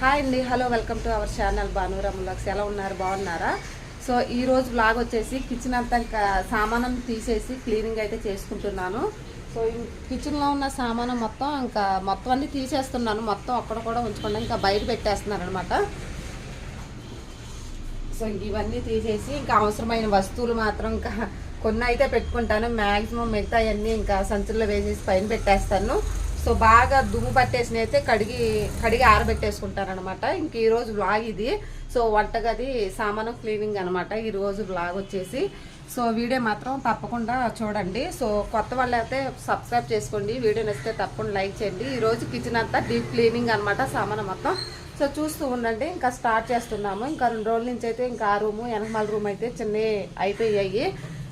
Hi అండి hello welcome to our channel భానురాములక్స్ ఎలా ఉన్నారు? బాగున్నారా? సో ఈ రోజు బ్లాగ్ వచ్చేసి కిచెన్ అంతా ఇంకా సామానం తీసేసి క్లీనింగ్ అయితే చేసుకుంటున్నాను. సో కిచెన్లో ఉన్న సామానం మొత్తం ఇంకా మొత్తం అన్ని తీసేస్తున్నాను. మొత్తం అక్కడ కూడా ఉంచకుండా ఇంకా బయట పెట్టేస్తున్నాను అనమాట సో ఇవన్నీ తీసేసి ఇంకా అవసరమైన వస్తువులు మాత్రం ఇంకా కొన్ని అయితే పెట్టుకుంటాను. మ్యాక్సిమం మిగతా అన్నీ ఇంకా సంచుల్లో వేసేసి పైన పెట్టేస్తాను. సో బాగా దుమ్ము పట్టేసిన అయితే కడిగి కడిగి ఆరబెట్టేసుకుంటారనమాట ఇంక ఈరోజు బ్లాగ్ ఇది. సో వంటగది సామాను క్లీనింగ్ అనమాట ఈరోజు బ్లాగ్ వచ్చేసి. సో వీడియో మాత్రం తప్పకుండా చూడండి. సో కొత్త వాళ్ళు అయితే సబ్స్క్రైబ్ చేసుకోండి. వీడియో నచ్చితే తప్పకుండా లైక్ చేయండి. ఈరోజు కిచెన్ అంతా డీప్ క్లీనింగ్ అనమాట సామాను మొత్తం. సో చూస్తూ ఉండండి. ఇంకా స్టార్ట్ చేస్తున్నాము. ఇంకా రెండు రోజుల నుంచి అయితే ఇంకా ఆ రూము వెనకమాల రూమ్ అయితే చిన్న అయిపోయాయి.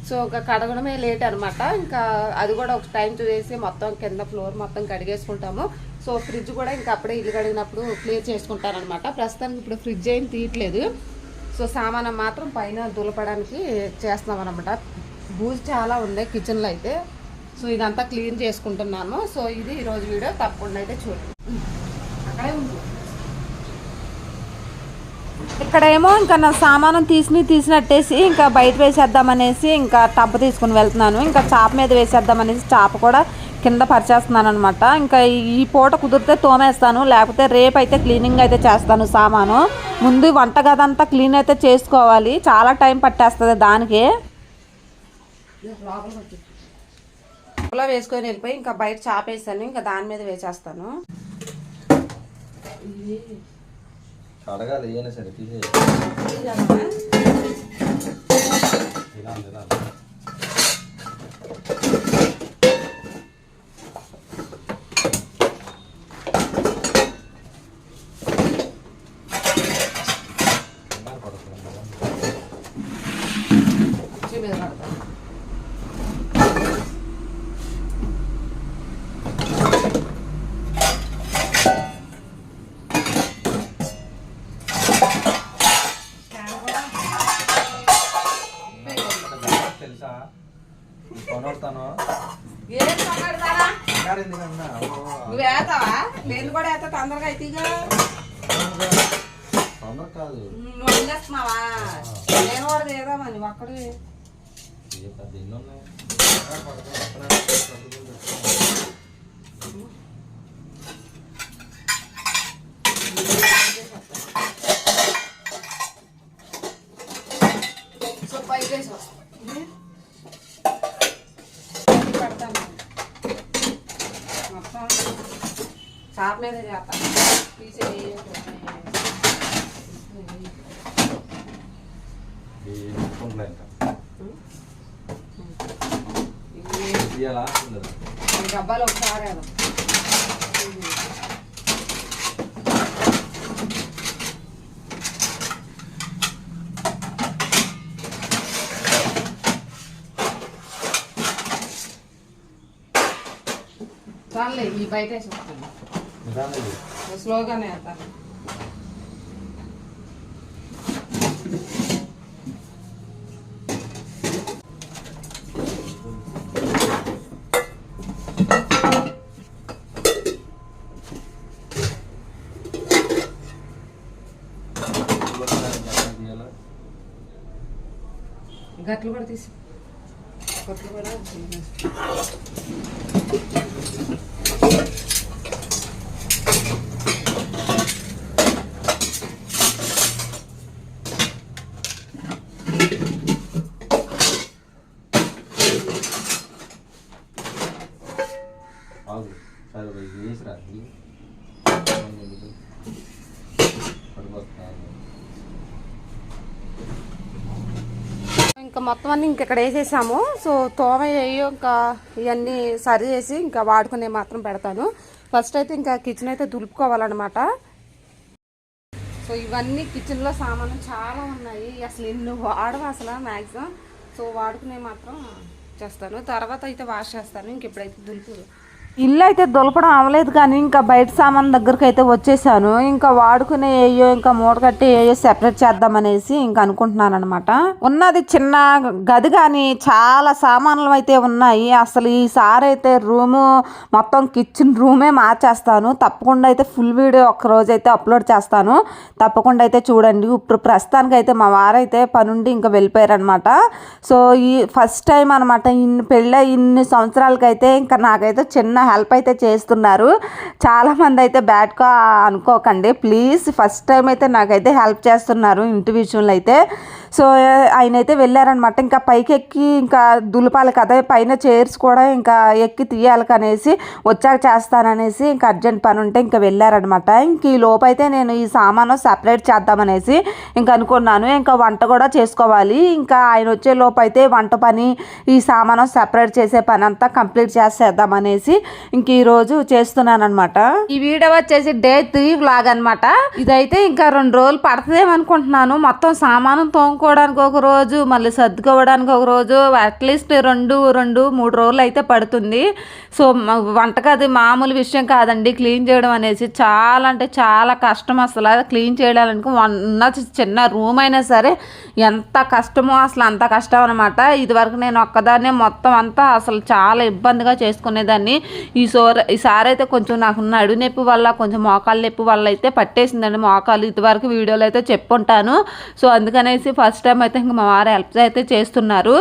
సో ఇంకా కడగడమే లేట్ అనమాట ఇంకా అది కూడా ఒక టైం చూసేసి మొత్తం కింద ఫ్లోర్ మొత్తం కడిగేసుకుంటాము. సో ఫ్రిడ్జ్ కూడా ఇంకా అప్పుడే ఇల్లు కడిగినప్పుడు క్లియర్ చేసుకుంటారనమాట ప్రస్తుతానికి ఇప్పుడు ఫ్రిడ్జ్ ఏం తీయట్లేదు. సో సామానం మాత్రం పైన దులపడానికి చేస్తున్నాం అనమాట బూజు చాలా ఉంది కిచెన్లో అయితే. సో ఇదంతా క్లీన్ చేసుకుంటున్నాను సో ఇది ఈరోజు వీడియో. తప్పకుండా అయితే చూడండి. అక్కడే ఉంది ఇక్కడేమో ఇంకా నా సామానం తీసి తీసినట్టేసి ఇంకా బయట వేసేద్దామనేసి ఇంకా టబ్బ తీసుకుని వెళ్తున్నాను. ఇంకా చాప మీద వేసేద్దామనేసి చాప కూడా కింద పరిచేస్తున్నాను అనమాట ఇంకా ఈ పూట కుదిరితే తోమేస్తాను. లేకపోతే రేపు అయితే క్లీనింగ్ అయితే చేస్తాను సామాను. ముందు వంట గదంతా క్లీన్ అయితే చేసుకోవాలి. చాలా టైం పట్టేస్తుంది దానికి. లోపల వేసుకొని వెళ్ళిపోయి ఇంకా బయట చాప వేసాను ఇంకా దాని మీద వేసేస్తాను. అడగాలి ఏమైనా సరే తీసే ఇలా ఉంది, ఇలా వేస్తావా నేను కూడా వేస్తా తొందరగా అయితే తొందర కాదు నువ్వు వండేస్తున్నావా నేను కూడా చేద్దామని ఒక్కడు పెద్ద ఇల్లు ఉన్నాయి కంగారు పడకు, అప్పుడే సర్దుకుని పెట్టుకో. సో పైకి వేసి వస్తా. పెడతాను మొత్తం చాప మీద చేస్తాను తీసేయి ఈ ముట్టుకుంటలే ఇంకా ఇవి తీయాలా ఉండదు ఈ డబ్బాలు ఒకసారి. చాలే ఈ బయట వేసి వస్తాను. స్లోగానే వేస్తాను తీయాలా గట్లు కూడా తీసి గట్లు కూడా తీసేసి. ఆగు సరే ఇది వేసిరా ఇది పడిపోతున్నాను ఇంకా మొత్తం అన్ని ఇంక ఇక్కడ వేసేసాము. సో తోమ వేయో ఇంకా ఇవన్నీ సరి చేసి ఇంకా వాడుకునే మాత్రం పెడతాను. ఫస్ట్ అయితే ఇంకా కిచెన్ అయితే దులుపుకోవాలన్నమాట. సో ఇవన్నీ కిచెన్లో సామాన్లు చాలా ఉన్నాయి. అసలు ఎన్ని వాడవు అసలు మ్యాక్సిమం సో వాడుకునే మాత్రం చేస్తాను. తర్వాత అయితే వాష్ చేస్తాను. ఇంక ఇప్పుడైతే దులుపు. ఇల్లు అయితే దులపడం అవ్వలేదు కానీ ఇంకా బయట సామాన్ దగ్గరికి అయితే వచ్చేసాను. ఇంకా వాడుకునే ఏయో ఇంకా మూట కట్టి ఏయో సెపరేట్ చేద్దామనేసి ఇంకా అనుకుంటున్నాను అనమాట ఉన్నది చిన్న గది కానీ చాలా సామాన్లు అయితే ఉన్నాయి. అసలు ఈసారి అయితే రూము మొత్తం కిచెన్ రూమే మార్చేస్తాను. తప్పకుండా అయితే ఫుల్ వీడియో ఒక రోజు అయితే అప్లోడ్ చేస్తాను. తప్పకుండా అయితే చూడండి. ఇప్పుడు ప్రస్తుతానికి అయితే మా వారైతే పనుండి ఇంకా వెళ్ళిపోయారనమాట సో ఈ ఫస్ట్ టైం అనమాట ఇన్ని పెళ్ళ ఇన్ని సంవత్సరాలకైతే ఇంకా నాకైతే చిన్న హెల్ప్ అయితే చేస్తున్నారు. చాలామంది అయితే బ్యాడ్గా అనుకోకండి. ప్లీజ్ ఫస్ట్ టైం అయితే నాకైతే హెల్ప్ చేస్తున్నారు ఇంటి విషయంలో అయితే. సో ఆయన అయితే వెళ్ళారనమాట ఇంకా పైకి ఎక్కి ఇంకా దులపాలి కదా పైన చైర్స్ కూడా ఇంకా ఎక్కి తీయాలి కనేసి వచ్చాక చేస్తాననేసి ఇంకా అర్జెంట్ పని ఉంటే ఇంకా వెళ్ళారనమాట ఇంక ఈ లోపైతే నేను ఈ సామాను సపరేట్ చేద్దామనేసి ఇంకా అనుకున్నాను. ఇంకా వంట కూడా చేసుకోవాలి. ఇంకా ఆయన వచ్చే లోపైతే అయితే వంట పని ఈ సామాను సపరేట్ చేసే పని అంతా కంప్లీట్ చేసేద్దామనేసి ఇంక ఈ రోజు చేస్తున్నాను అనమాట ఈ వీడియో వచ్చేసి డే త్రీ వ్లాగ్ అనమాట ఇదైతే ఇంకా రెండు రోజులు పడుతుందేమనుకుంటున్నాను. మొత్తం సామాను తోముకోవడానికి ఒక రోజు మళ్ళీ సర్దుకోవడానికి ఒక రోజు అట్లీస్ట్ రెండు రెండు మూడు రోజులు అయితే పడుతుంది. సో వంటకది వంటగది మామూలు విషయం కాదండి. క్లీన్ చేయడం అనేసి చాలా అంటే చాలా కష్టం అసలు. క్లీన్ చేయడానికి ఉన్న చిన్న రూమ్ అయినా సరే ఎంత కష్టమో అసలు అంత కష్టం అనమాట ఇదివరకు నేను ఒక్కదాన్నే మొత్తం అంతా అసలు చాలా ఇబ్బందిగా చేసుకునేదాన్ని. ఈ సోర సార్ అయితే కొంచెం నాకు నడు నొప్పి వల్ల కొంచెం మోకాలు నొప్పి వల్ల అయితే పట్టేసిందండి. మోకాలు ఇదివరకు వీడియోలో అయితే చెప్పుంటాను. సో అందుకనేసి ఫస్ట్ టైం అయితే ఇంకా మా వారు హెల్ప్ అయితే చేస్తున్నారు.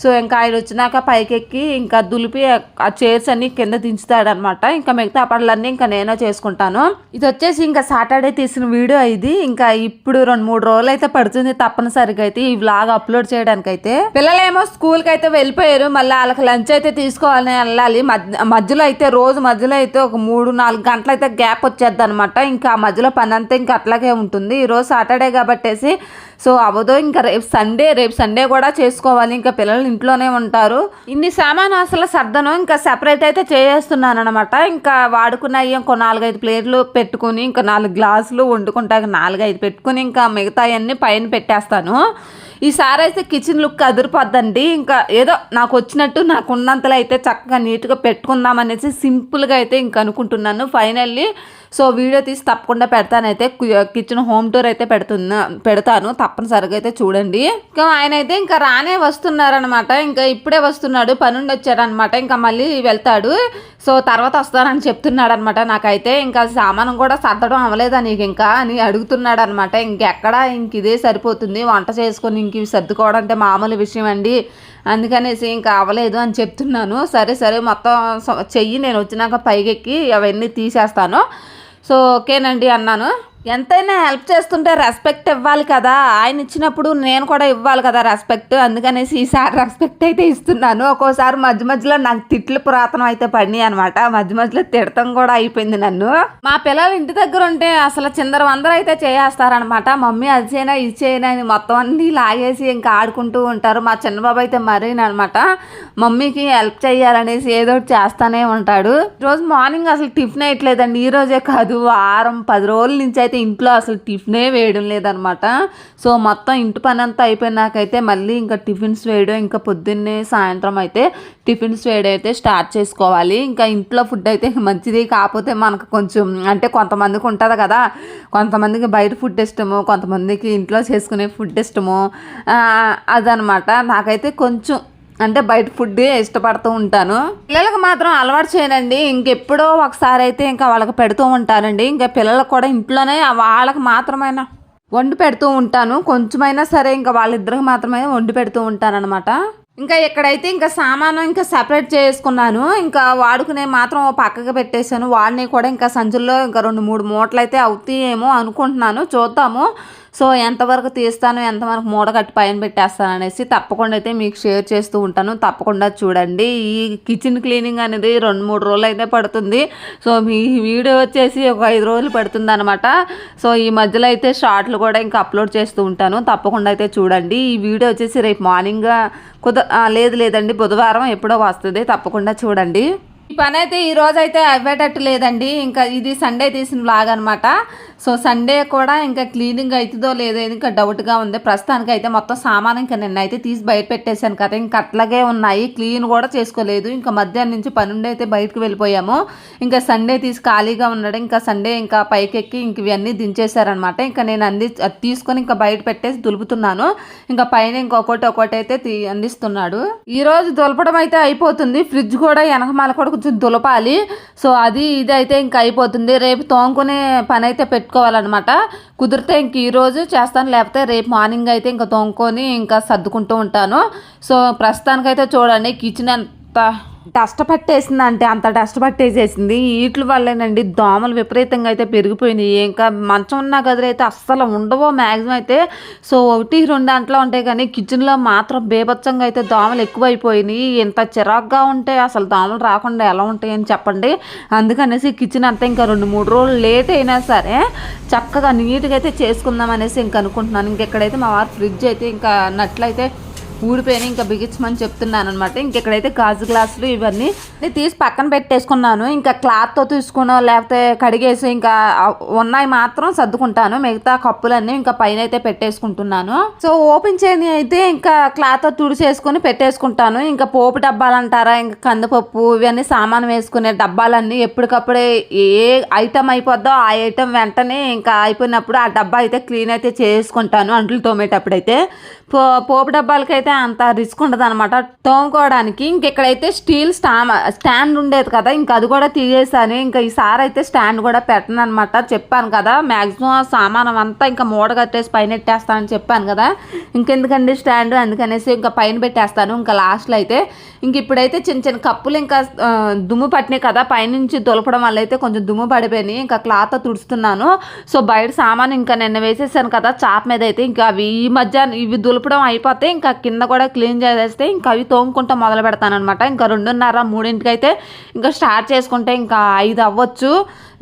సో ఇంకా ఆయన వచ్చినాక పైకెక్కి ఇంకా దులిపి ఆ చైర్స్ అన్ని కింద దించుతాడనమాట. ఇంకా మిగతా పనులన్నీ ఇంకా నేనే చేసుకుంటాను. ఇది వచ్చేసి ఇంకా సాటర్డే తీసిన వీడియో ఇది. ఇంకా ఇప్పుడు రెండు మూడు రోజులు అయితే పడుతుంది తప్పనిసరిగా అయితే ఈ వ్లాగ్ అప్లోడ్ చేయడానికి అయితే పిల్లలేమో స్కూల్కి అయితే వెళ్ళిపోయారు. మళ్ళీ వాళ్ళకి లంచ్ అయితే తీసుకోవాలని వెళ్ళాలి. మధ్యలో అయితే రోజు మధ్యలో అయితే ఒక మూడు నాలుగు గంటలు అయితే గ్యాప్ వచ్చేద్ది అనమాట ఇంకా ఆ మధ్యలో పని అంతా ఇంకా అట్లాగే ఉంటుంది. ఈరోజు సాటర్డే కాబట్టేసి సో అవదో ఇంకా రేపు సండే రేపు సండే కూడా చేసుకోవాలి. ఇంకా పిల్లలు ఇంట్లోనే ఉంటారు. ఇన్ని సామాను అసలు సర్దను. ఇంకా సెపరేట్ అయితే చేస్తున్నాను అనమాట ఇంకా వాడుకున్నవి ఇంకో నాలుగైదు ప్లేట్లు పెట్టుకుని ఇంకా నాలుగు గ్లాసులు వండుకుంటాక నాలుగైదు పెట్టుకుని ఇంకా మిగతాయన్నీ పైన పెట్టేస్తాను. ఈసారి అయితే కిచెన్ లుక్ అదిరిపోద్దండి. ఇంకా ఏదో నాకు వచ్చినట్టు నాకు ఉన్నంతలో అయితే చక్కగా నీట్గా పెట్టుకుందాం అనేసి సింపుల్గా అయితే ఇంక అనుకుంటున్నాను. ఫైనల్లీ సో వీడియో తీసి తప్పకుండా పెడతానైతే కిచెన్ హోమ్ టూర్ అయితే పెడుతున్నా పెడతాను. తప్పనిసరిగా అయితే చూడండి. ఇంకా ఆయన అయితే ఇంకా రానే వస్తున్నారనమాట ఇంకా ఇప్పుడే వస్తున్నాడు. పనుండి వచ్చారనమాట ఇంకా మళ్ళీ వెళ్తాడు. సో తర్వాత వస్తానని చెప్తున్నాడు అనమాట నాకైతే ఇంకా సామానం కూడా సర్దడం అవ్వలేదా నీకు ఇంకా అని అడుగుతున్నాడు అనమాట ఇంకెక్కడ ఇంక ఇదే సరిపోతుంది. వంట చేసుకొని ఇంక ఇవి సర్దుకోవడం అంటే మామూలు విషయం అండి. అందుకనేసి ఇంకా అవ్వలేదు అని చెప్తున్నాను. సరే సరే మొత్తం స- చెయ్యి నేను వచ్చినాక పైకెక్కి అవన్నీ తీసేస్తాను. సో ఓకేనండి అన్నాను. ఎంతైనా హెల్ప్ చేస్తుంటే రెస్పెక్ట్ ఇవ్వాలి కదా. ఆయన ఇచ్చినప్పుడు నేను కూడా ఇవ్వాలి కదా రెస్పెక్ట్. అందుకనేసి ఈసారి రెస్పెక్ట్ అయితే ఇస్తున్నాను. ఒక్కోసారి మధ్య మధ్యలో నాకు తిట్లు పురాతనం అయితే పడినాయి అనమాట మధ్య మధ్యలో తిడతం కూడా అయిపోయింది నన్ను. మా పిల్లలు ఇంటి దగ్గర ఉంటే అసలు చిందర వందర అయితే చేస్తారనమాట మమ్మీ అది చేయనా ఇది చేయనా అని మొత్తం అన్నీ లాగేసి ఇంకా ఆడుకుంటూ ఉంటారు. మా చిన్నబాబు అయితే మరీనమాట మమ్మీకి హెల్ప్ చేయాలనేసి ఏదో ఒకటి చేస్తానే ఉంటాడు. రోజు మార్నింగ్ అసలు టిఫిన్ వేయట్లేదండి. ఈ రోజే కాదు వారం పది రోజుల నుంచి అయితే ఇంట్లో అసలు టిఫినే వేయడం లేదనమాట. సో మొత్తం ఇంటి పని అంతా అయిపోయినాకైతే మళ్ళీ ఇంకా టిఫిన్స్ వేయడం ఇంకా పొద్దున్నే సాయంత్రం అయితే టిఫిన్స్ వేయడం అయితే స్టార్ట్ చేసుకోవాలి. ఇంకా ఇంట్లో ఫుడ్ అయితే మంచిది కాకపోతే మనకు కొంచెం అంటే కొంతమందికి ఉంటుంది కదా. కొంతమందికి బయట ఫుడ్ ఇష్టము కొంతమందికి ఇంట్లో చేసుకునే ఫుడ్ ఇష్టము. అదనమాట. నాకైతే కొంచెం అంటే బయట ఫుడ్ ఇష్టపడుతూ ఉంటాను. పిల్లలకు మాత్రం అలవాటు చేయనండి. ఇంకెప్పుడో ఒకసారి అయితే ఇంకా వాళ్ళకి పెడుతూ ఉంటానండి. ఇంకా పిల్లలకు కూడా ఇంట్లోనే వాళ్ళకి మాత్రమైనా వండి పెడుతూ ఉంటాను. కొంచెమైనా సరే ఇంకా వాళ్ళిద్దరికి మాత్రమే వండి పెడుతూ ఉంటాననమాట ఇంకా ఎక్కడైతే ఇంకా సామాను ఇంకా సపరేట్ చేసుకున్నాను. ఇంకా వాడుకునే మాత్రం పక్కకు పక్కకి పెట్టేశాను. వాడిని కూడా ఇంకా సంచుల్లో ఇంకా రెండు మూడు మూటలు అయితే అవుతాయేమో అనుకుంటున్నాను. చూద్దాము. సో ఎంతవరకు తీస్తాను ఎంతవరకు మూడ కట్టి పైన పెట్టేస్తాను అనేసి తప్పకుండా అయితే మీకు షేర్ చేస్తూ ఉంటాను. తప్పకుండా చూడండి. ఈ కిచెన్ క్లీనింగ్ అనేది రెండు మూడు రోజులు అయితే పడుతుంది. సో మీ వీడియో వచ్చేసి ఒక ఐదు రోజులు పడుతుంది అనమాట సో ఈ మధ్యలో అయితే షార్ట్లు కూడా ఇంకా అప్లోడ్ చేస్తూ ఉంటాను. తప్పకుండా అయితే చూడండి. ఈ వీడియో వచ్చేసి రేపు మార్నింగ్ కుద లేదు లేదండి. బుధవారం ఎప్పుడో వస్తుంది. తప్పకుండా చూడండి. ఈ పని అయితే ఈ రోజు అయితే అవ్వేటట్టు లేదండి. ఇంకా ఇది సండే తీసిన బ్లాగ్ అనమాట సో సండే కూడా ఇంకా క్లీనింగ్ అవుతుందో లేదో ఇంకా డౌట్గా ఉంది. ప్రస్తుతానికి అయితే మొత్తం సామాన్ ఇంకా నిన్న అయితే తీసి బయట పెట్టేశాను కదా. ఇంకా అట్లాగే ఉన్నాయి. క్లీన్ కూడా చేసుకోలేదు. ఇంకా మధ్యాహ్నం నుంచి పని ఉండి అయితే బయటకు వెళ్ళిపోయాము. ఇంకా సండే తీసి ఖాళీగా ఉన్నాడు. ఇంకా సండే ఇంకా పైకి ఎక్కి ఇంక ఇవన్నీ దించేశారనమాట ఇంకా నేను అంది అది తీసుకొని ఇంకా బయట పెట్టేసి దులుపుతున్నాను. ఇంకా పైన ఇంకొకటి ఒకటి అయితే తీ అందిస్తున్నాడు. ఈరోజు దులపడం అయితే అయిపోతుంది. ఫ్రిడ్జ్ కూడా వెనకమాల కూడా కొంచెం దులపాలి. సో అది ఇది అయితే ఇంకా అయిపోతుంది. రేపు తోముకునే పని అయితే పెట్టుకోవాలన్నమాట. కుదిరితే ఇంక ఈరోజు చేస్తాను. లేకపోతే రేపు మార్నింగ్ అయితే ఇంకా తోముకొని ఇంకా సర్దుకుంటూ ఉంటాను. సో ప్రస్తుతానికైతే చూడండి కిచెన్ ఎంత డస్ట్ పట్టేసింది అంటే అంత డస్ట్ పట్టేసేసింది. వీటి వల్లేనండి దోమలు విపరీతంగా అయితే పెరిగిపోయినాయి. ఇంకా మంచం ఉన్న గదిలో అయితే అస్సలు ఉండవో. మ్యాక్సిమం అయితే సో ఒకటి రెండు అంట్లో ఉంటాయి కానీ కిచెన్లో మాత్రం బేభత్సంగా అయితే దోమలు ఎక్కువైపోయినాయి. ఇంత చిరాగ్గా ఉంటే అసలు దోమలు రాకుండా ఎలా ఉంటాయని చెప్పండి. అందుకనేసి కిచెన్ అంతా ఇంకా రెండు మూడు రోజులు లేట్ అయినా సరే చక్కగా నీట్గా అయితే చేసుకుందాం అనేసి ఇంకా అనుకుంటున్నాను. ఇంకెక్కడైతే మా వారు ఫ్రిడ్జ్ అయితే ఇంకా నట్లయితే ఊడిపోయినాయి ఇంకా బిగించమని చెప్తున్నాను అనమాట ఇంకెక్కడైతే గాజు గ్లాసులు ఇవన్నీ నేను తీసి పక్కన పెట్టేసుకున్నాను. ఇంకా క్లాత్తో తీసుకున్నా లేకపోతే కడిగేసి ఇంకా ఉన్నాయి మాత్రం సర్దుకుంటాను. మిగతా కప్పులన్నీ ఇంకా పైన అయితే పెట్టేసుకుంటున్నాను. సో ఓపెన్ చేయని అయితే ఇంకా క్లాత్తో తుడిచేసుకొని పెట్టేసుకుంటాను. ఇంకా పోపు డబ్బాలు అంటారా ఇంకా కందిపప్పు ఇవన్నీ సామాను వేసుకునే డబ్బాలన్నీ ఎప్పటికప్పుడే ఏ ఐటమ్ అయిపోద్దో ఆ ఐటమ్ వెంటనే ఇంకా అయిపోయినప్పుడు ఆ డబ్బా అయితే క్లీన్ అయితే చేసుకుంటాను. అంట్లు తోమేటప్పుడు అయితే పో పోపు డబ్బాలకైతే అయితే అంత రిస్క్ ఉండదు అనమాట తోముకోవడానికి ఇంకెక్కడైతే స్టీల్ స్టా స్టాండ్ ఉండేది కదా ఇంకా అది కూడా తీసేసాను. ఇంకా ఈసారి అయితే స్టాండ్ కూడా పెట్టను అనమాట చెప్పాను కదా మ్యాక్సిమం సామానం అంతా ఇంకా మూడ కట్టేసి పైన పెట్టేస్తానని చెప్పాను కదా. ఇంకెందుకండి స్టాండ్? అందుకనేసి ఇంకా పైన పెట్టేస్తాను. ఇంకా లాస్ట్లో అయితే ఇంక ఇప్పుడైతే చిన్న చిన్న కప్పులు ఇంకా దుమ్ము పట్టినాయి కదా పైనుంచి దులపడం వల్ల అయితే కొంచెం దుమ్ము పడిపోయినాయి. ఇంకా క్లాత్ తుడుస్తున్నాను. సో బయట సామాన్ ఇంకా నిన్న వేసేసాను కదా చాప్ మీద అయితే ఇంకా అవి ఈ మధ్య ఇవి దులపడం అయిపోతే ఇంకా కింద కింద కూడా క్లీన్ చేసేస్తే ఇంకా అవి తోముకుంటా మొదలు పెడతానమాట ఇంకా రెండున్నర మూడింటికి అయితే ఇంకా స్టార్ట్ చేసుకుంటే ఇంకా ఐదు అవ్వచ్చు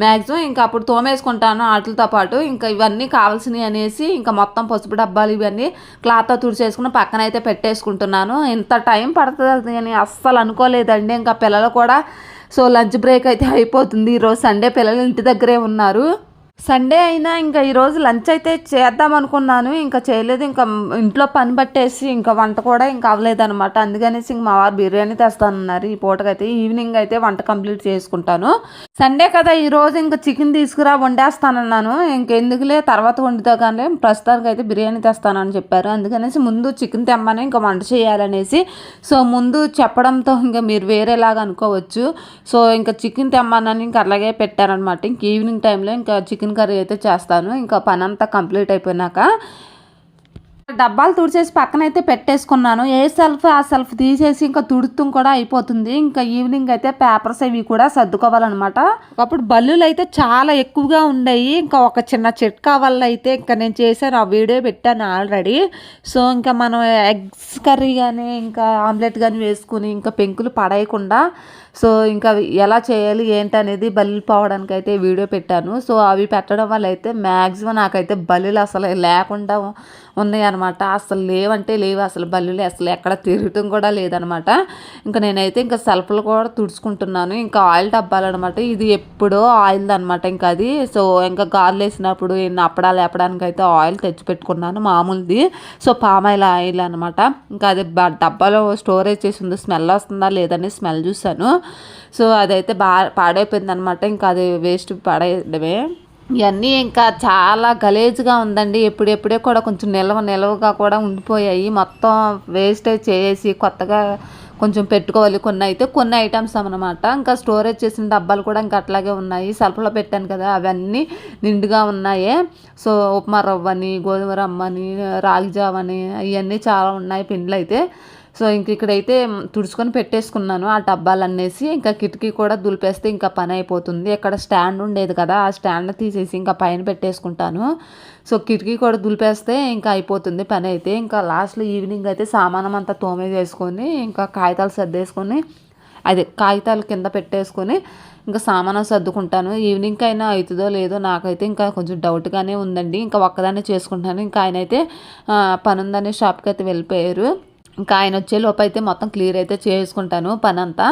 మ్యాక్సిమం ఇంకా అప్పుడు తోమేసుకుంటాను వాటితో పాటు. ఇంకా ఇవన్నీ కావాల్సినవి అనేసి ఇంకా మొత్తం పసుపు డబ్బాలు ఇవన్నీ క్లాత్తో తుడిచేసుకుని పక్కన అయితే పెట్టేసుకుంటున్నాను. ఇంత టైం పడుతుంది అని అస్సలు అనుకోలేదండి. ఇంకా పిల్లలు కూడా సో లంచ్ బ్రేక్ అయితే అయిపోతుంది. ఈరోజు సండే పిల్లలు ఇంటి దగ్గరే ఉన్నారు. సండే అయినా ఇంకా ఈరోజు లంచ్ అయితే చేద్దాం అనుకున్నాను. ఇంకా చేయలేదు. ఇంకా ఇంట్లో పని పట్టేసి ఇంకా వంట కూడా ఇంకా అవ్వలేదన్నమాట. అందుకనేసి ఇంక మా వారు బిర్యానీ తెస్తానన్నారు. ఈ పూటకైతే ఈవినింగ్ అయితే వంట కంప్లీట్ చేసుకుంటాను. సండే కదా ఈరోజు ఇంకా చికెన్ తీసుకురా వండేస్తానన్నాను. ఇంకెందుకులే తర్వాత వండుతా కానీ ప్రస్తుతానికి అయితే బిర్యానీ తెస్తానని చెప్పారు. అందుకనేసి ముందు చికెన్ తెమ్మని ఇంకా వంట చేయాలనేసి. సో ముందు చెప్పడంతో ఇంకా మీరు వేరేలాగా అనుకోవచ్చు. సో ఇంకా చికెన్ తెమ్మనని ఇంకా అలాగే పెట్టారనమాట ఇంక ఈవినింగ్ టైంలో ఇంకా చికెన్ కర్రీ అయితే చేస్తాను. ఇంకా పని అంతా కంప్లీట్ అయిపోయినాక డబ్బాలు తుడిచేసి పక్కన అయితే పెట్టేసుకున్నాను. ఏ సెల్ఫ్ ఆ సెల్ఫ్ తీసేసి ఇంకా తుడుతం కూడా అయిపోతుంది. ఇంకా ఈవినింగ్ అయితే పేపర్స్ అవి కూడా సర్దుకోవాలన్నమాట. అప్పుడు బల్లులు అయితే చాలా ఎక్కువగా ఉండేవి ఇంకా ఒక చిన్న చిట్కా వల్ల అయితే ఇంకా నేను చేశాను. ఆ వీడియో పెట్టాను ఆల్రెడీ. సో ఇంకా మనం ఎగ్స్ కర్రీ కానీ ఇంకా ఆమ్లెట్ కానీ వేసుకుని ఇంకా పెంకులు పడేయకుండా సో ఇంకా ఎలా చేయాలి ఏంటనేది బల్లి పోవడానికి అయితే వీడియో పెట్టాను. సో అవి పెట్టడం వల్ల అయితే మ్యాక్సిమం నాకైతే బల్లులు అసలు లేకుండా ఉన్నాయి అనమాట అసలు లేవంటే లేవు అసలు బల్లులు అసలు ఎక్కడ తిరగటం కూడా లేదనమాట ఇంకా నేనైతే ఇంకా సెల్ఫ్లు కూడా తుడుచుకుంటున్నాను. ఇంకా ఆయిల్ డబ్బాలు అనమాట ఇది ఎప్పుడో ఆయిల్ అనమాట ఇంకా అది. సో ఇంకా గార్లు వేసినప్పుడు ఎన్ని అప్పడాలు వేపడానికి అయితే ఆయిల్ తెచ్చి పెట్టుకున్నాను మామూలుది. సో పామ్ ఆయిల్ ఆయిల్ అనమాట ఇంకా అది డబ్బాలో స్టోరేజ్ చేసి ఉంది. స్మెల్ వస్తుందా లేదని స్మెల్ చూసాను సో అదైతే బాగా పాడైపోయింది అనమాట ఇంకా అది వేస్ట్ పాడేయడమే. ఇవన్నీ ఇంకా చాలా గలేజ్గా ఉందండి. ఎప్పుడెప్పుడే కూడా కొంచెం నిల్వ నిల్వగా కూడా ఉండిపోయాయి. మొత్తం వేస్టేజ్ చేసి కొత్తగా కొంచెం పెట్టుకోవాలి. కొన్ని అయితే కొన్ని ఐటమ్స్ అన్నమాట. ఇంకా స్టోరేజ్ చేసిన డబ్బాలు కూడా ఇంకా అట్లాగే ఉన్నాయి. సల్ఫ్లో పెట్టాను కదా అవన్నీ నిండుగా ఉన్నాయి. సో ఉప్మా రవ్వ అని గోధుమ రవ్వ అని రాగి జావ అని ఇవన్నీ చాలా ఉన్నాయి పిండ్లు అయితే. సో ఇంక ఇక్కడైతే తుడుచుకొని పెట్టేసుకున్నాను ఆ డబ్బాలన్నేసి ఇంకా కిటికీ కూడా దులిపేస్తే ఇంకా పని అయిపోతుంది. ఇక్కడ స్టాండ్ ఉండేది కదా ఆ స్టాండ్ తీసేసి ఇంకా పైన పెట్టేసుకుంటాను. సో కిటికీ కూడా దులిపేస్తే ఇంకా అయిపోతుంది పని అయితే. ఇంకా లాస్ట్లో ఈవినింగ్ అయితే సామానం అంతా తోమేసేసుకొని ఇంకా కాగితాలు సర్దేసుకొని అదే కాగితాలు కింద పెట్టేసుకొని ఇంకా సామాను సర్దుకుంటాను. ఈవినింగ్ అయినా అవుతుందో లేదో నాకైతే ఇంకా కొంచెం డౌట్గానే ఉందండి. ఇంకా ఒక్కదాన్ని చేసుకుంటాను ఇంకా ఆయన అయితే పనుందనే షాప్కి అయితే వెళ్ళిపోయారు. ఇంకా ఆయన వచ్చే లోపైతే అయితే మొత్తం క్లియర్ అయితే చేసుకుంటాను పని అంతా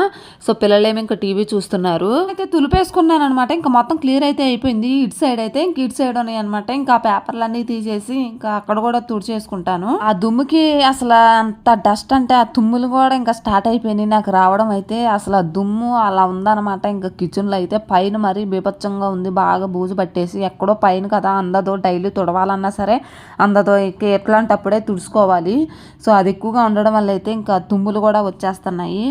సో పిల్లలేమో ఇంకా టీవీ చూస్తున్నారు. అయితే తులిపేసుకున్నాను అనమాట ఇంకా మొత్తం క్లియర్ అయితే అయిపోయింది. ఇటు సైడ్ అయితే ఇంక ఇటు సైడ్ ఉన్నాయి అనమాట ఇంకా పేపర్లన్నీ తీసేసి ఇంకా అక్కడ కూడా తుడిచేసుకుంటాను. ఆ దుమ్ముకి అసలు అంత డస్ట్ అంటే ఆ తుమ్ములు కూడా ఇంకా స్టార్ట్ అయిపోయినాయి. నాకు రావడం అయితే అసలు ఆ దుమ్ము అలా ఉందన్నమాట. ఇంకా కిచెన్లో అయితే పైన మరీ బీభత్సంగా ఉంది. బాగా బూజు పట్టేసి ఎక్కడో పైన కదా అందదో డైలీ తుడవాలన్నా సరే అందదో ఇక ఎట్లాంటప్పుడే తుడుచుకోవాలి. సో అది ఎక్కువగా ఉండడం వల్ల అయితే ఇంకా తుమ్ములు కూడా వచ్చేస్తున్నాయి.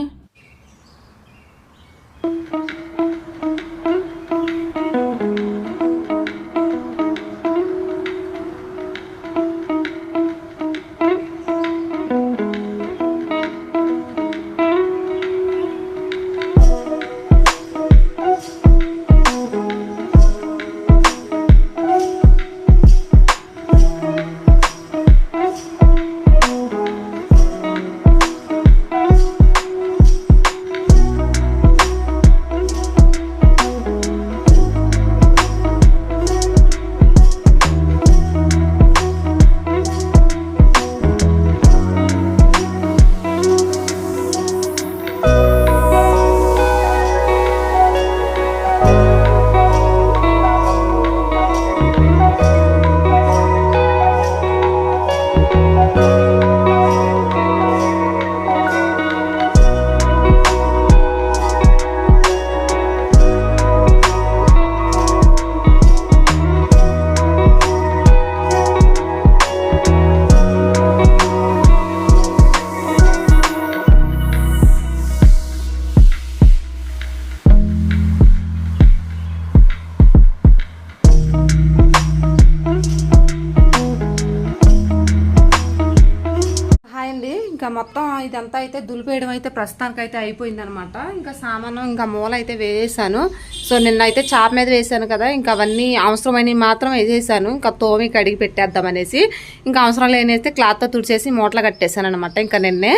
అయితే దులిపేయడం అయితే ప్రస్తుతానికి అయితే అయిపోయింది అనమాట ఇంకా సామాను ఇంకా మూల అయితే వేసేసాను. సో నిన్న అయితే చాప మీద వేసాను కదా ఇంకా అవన్నీ అవసరమైనవి మాత్రం వేసేసాను. ఇంకా తోమి కడిగి పెట్టేద్దాం అనేసి. ఇంకా అవసరం లేనైతే క్లాత్తో తుడిచేసి మూటలు కట్టేశాను అనమాట ఇంకా నిన్నే.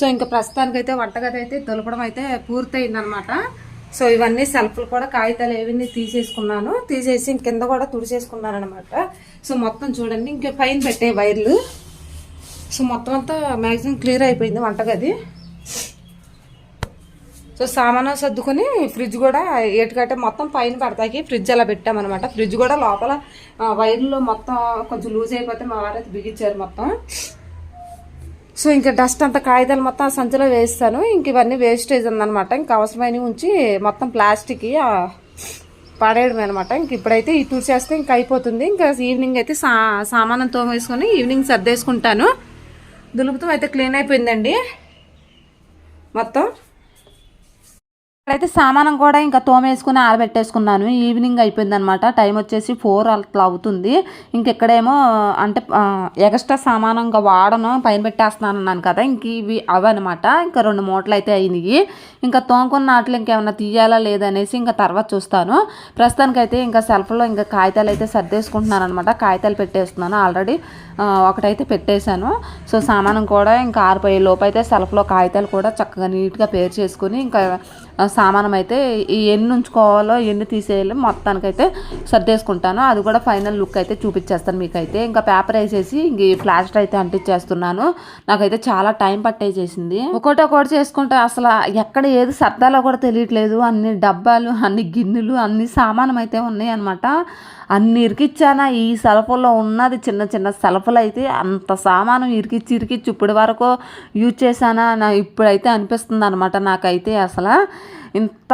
సో ఇంకా ప్రస్తుతానికి అయితే వంటగది అయితే దులపడం అయితే పూర్తయింది అనమాట సో ఇవన్నీ సెల్ఫ్లు కూడా కాగితాలు ఏవన్నీ తీసేసుకున్నాను. తీసేసి కింద కూడా తుడిచేసుకున్నాను అనమాట సో మొత్తం చూడండి ఇంకా పైన పెట్టే వైర్లు. సో మొత్తం అంతా మ్యాక్సిమం క్లియర్ అయిపోయింది వంటగది. సో సామాను సర్దుకొని ఫ్రిడ్జ్ కూడా ఏటుకంటే మొత్తం పైన పడతాకి ఫ్రిడ్జ్ అలా పెట్టామన్నమాట. ఫ్రిడ్జ్ కూడా లోపల వైర్లో మొత్తం కొంచెం లూజ్ అయిపోతే మా వారైతే బిగించారు మొత్తం. సో ఇంకా డస్ట్ అంతా కాగితాలు మొత్తం సంచిలో వేస్తాను. ఇంక ఇవన్నీ వేస్టేజ్ ఉందన్నమాట. ఇంకా అవసరమైనవి ఉంచి మొత్తం ప్లాస్టిక్ పడేయడం అనమాట ఇంక ఇప్పుడైతే ఈ టూర్ చేస్తే ఇంక అయిపోతుంది. ఇంకా ఈవినింగ్ అయితే సా సామానం తోమేసుకొని ఈవినింగ్ సర్దేసుకుంటాను. దులుపుతం అయితే క్లీన్ అయిపోయిందండి. మొత్తం ఇక్కడైతే సామానం కూడా ఇంకా తోమేసుకుని ఆరబెట్టేసుకున్నాను. ఈవినింగ్ అయిపోయింది అనమాట టైం వచ్చేసి ఫోర్ అట్లా అవుతుంది. ఇంకెక్కడేమో అంటే ఎక్స్ట్రా సామానం ఇంకా వాడను పైన పెట్టేస్తున్నాను అన్నాను కదా ఇంక ఇవి అవన్నమాట ఇంకా రెండు మూటలు అయితే అయినాయి. ఇంకా తోముకున్న నాట్లు ఇంకేమన్నా తీయాలా లేదనేసి ఇంకా తర్వాత చూస్తాను. ప్రస్తుతానికైతే ఇంకా సెల్ఫ్లో ఇంకా కాగితాలు అయితే సర్దేసుకుంటున్నాను అనమాట కాగితాలు పెట్టేస్తున్నాను. ఆల్రెడీ ఒకటైతే పెట్టేశాను. సో సామానం కూడా ఇంకా ఆరిపోయే లోపు అయితే సెల్ఫ్లో కాగితాలు కూడా చక్కగా నీట్గా పేరు చేసుకుని ఇంకా సామానం అయితే ఎన్ని ఉంచుకోవాలో ఎన్ని తీసేయాలో మొత్తానికైతే సర్దేసుకుంటాను. అది కూడా ఫైనల్ లుక్ అయితే చూపించేస్తాను మీకైతే. ఇంకా పేపర్ వేసేసి ఇంక ప్లాస్టర్ అయితే అంటించేస్తున్నాను. నాకైతే చాలా టైం పట్టేసేసింది. ఒకటి ఒకటి చేసుకుంటే అసలు ఎక్కడ ఏది సర్దాలో కూడా తెలియట్లేదు. అన్ని డబ్బాలు అన్ని గిన్నెలు అన్ని సామానం అయితే ఉన్నాయి అనమాట అన్ని ఇరికిచ్చానా ఈ సెల్ఫ్లో ఉన్నది చిన్న చిన్న సెల్ఫ్లు అయితే అంత సామానం ఇరికిచ్చి ఇరికిచ్చి ఇప్పటి వరకు యూజ్ చేశానా? నా ఇప్పుడైతే అనిపిస్తుంది అనమాట నాకైతే అసలు. ఇంత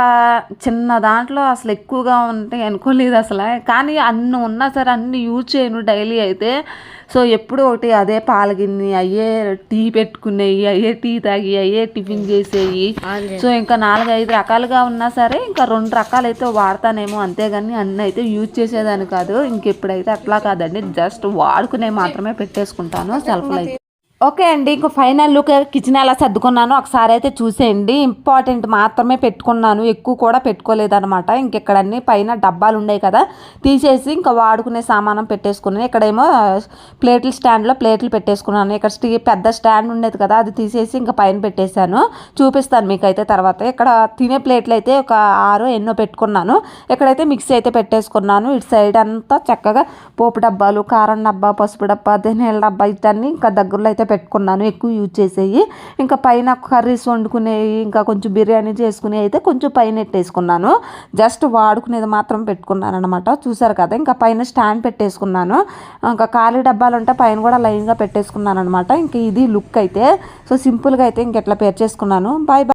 చిన్న దాంట్లో అసలు ఎక్కువగా ఉంటాయి అనుకోలేదు అసలు. కానీ అన్ని ఉన్నా సరే అన్ని యూజ్ చేయను డైలీ అయితే. సో ఎప్పుడు ఒకటి అదే పాలగిన్ని అయ్యే టీ పెట్టుకునేవి అయ్యే టీ తాగి అయ్యే టిఫిన్ చేసేవి సో ఇంకా నాలుగు ఐదు రకాలుగా ఉన్నా సరే ఇంకా రెండు రకాలు అయితే వాడతానేమో అంతేగాని అన్ని అయితే యూజ్ చేసేదాన్ని కాదు. ఇంకెప్పుడైతే అట్లా కాదండి. జస్ట్ వాడుకునే మాత్రమే పెట్టేసుకుంటాను. సెల్ఫ్లో అయితే ఓకే అండి ఇంకో ఫైనల్ లుక్ కిచెన్ ఎలా సర్దుకున్నాను ఒకసారి అయితే చూసేయండి. ఇంపార్టెంట్ మాత్రమే పెట్టుకున్నాను ఎక్కువ కూడా పెట్టుకోలేదన్నమాట. ఇంకెక్కడన్నీ పైన డబ్బాలు ఉన్నాయి కదా తీసేసి ఇంకా వాడుకునే సామానం పెట్టేసుకున్నాను. ఇక్కడేమో ప్లేట్ల స్టాండ్లో ప్లేట్లు పెట్టేసుకున్నాను. ఇక్కడ స్టీ పెద్ద స్టాండ్ ఉండేది కదా అది తీసేసి ఇంకా పైన పెట్టేశాను. చూపిస్తాను మీకైతే తర్వాత. ఇక్కడ తినే ప్లేట్లు అయితే ఒక ఆరు ఎన్నో పెట్టుకున్నాను. ఇక్కడైతే మిక్సీ అయితే పెట్టేసుకున్నాను. ఇటు సైడ్ అంతా చక్కగా పోపు డబ్బాలు కారం డబ్బా పసుపు డబ్బా ధనియాల డబ్బా ఇవన్నీ ఇంకా దగ్గరలో అయితే పెట్టుకున్నాను ఎక్కువ యూజ్ చేసేవి ఇంకా పైన కర్రీస్ వండుకునేవి ఇంకా కొంచెం బిర్యానీ చేసుకునేవి అయితే కొంచెం పైన పెట్టేసుకున్నాను జస్ట్ వాడుకునేది మాత్రం పెట్టుకున్నాను అనమాట చూసారు కదా ఇంకా పైన స్టాండ్ పెట్టేసుకున్నాను. ఇంకా ఖాళీ డబ్బాలు ఉంటే పైన కూడా లైన్గా పెట్టేసుకున్నాను అనమాట ఇంకా ఇది లుక్ అయితే సో సింపుల్గా అయితే ఇంకెట్లా పేర్చేసుకున్నాను బాయ్ బాయ్.